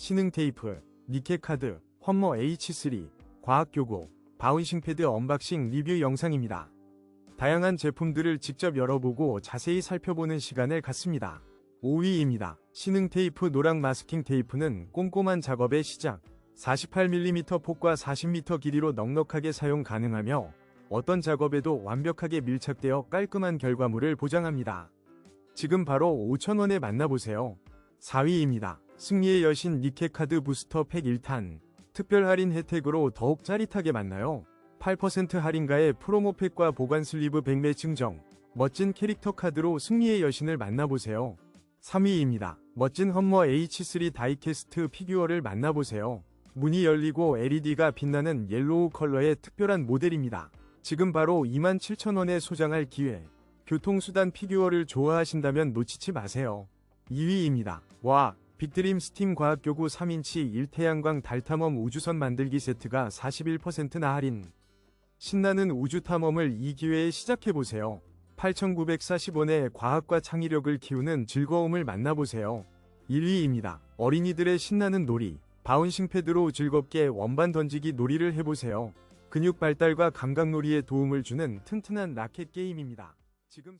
신흥 테이프, 니케 카드, 험머 H3, 과학교구, 바운싱 패드 언박싱 리뷰 영상입니다. 다양한 제품들을 직접 열어보고 자세히 살펴보는 시간을 갖습니다. 5위입니다. 신흥 테이프 노랑 마스킹 테이프는 꼼꼼한 작업의 시작. 48mm 폭과 40m 길이로 넉넉하게 사용 가능하며 어떤 작업에도 완벽하게 밀착되어 깔끔한 결과물을 보장합니다. 지금 바로 5,000원에 만나보세요. 4위입니다. 승리의 여신 니케 카드 부스터 팩 1탄. 특별 할인 혜택으로 더욱 짜릿하게 만나요. 8% 할인가의 프로모팩과 보관 슬리브 100매 증정. 멋진 캐릭터 카드로 승리의 여신을 만나보세요. 3위입니다. 멋진 험머 H3 다이캐스트 피규어를 만나보세요. 문이 열리고 LED가 빛나는 옐로우 컬러의 특별한 모델입니다. 지금 바로 27,000원에 소장할 기회. 교통수단 피규어를 좋아하신다면 놓치지 마세요. 2위입니다. 와, 빅드림 스팀 과학교구 3인치 1태양광 달탐험 우주선 만들기 세트가 41%나 할인. 신나는 우주 탐험을 이 기회에 시작해보세요. 8,940원의 과학과 창의력을 키우는 즐거움을 만나보세요. 1위입니다. 어린이들의 신나는 놀이. 바운싱 패드로 즐겁게 원반 던지기 놀이를 해보세요. 근육 발달과 감각놀이에 도움을 주는 튼튼한 라켓 게임입니다. 지금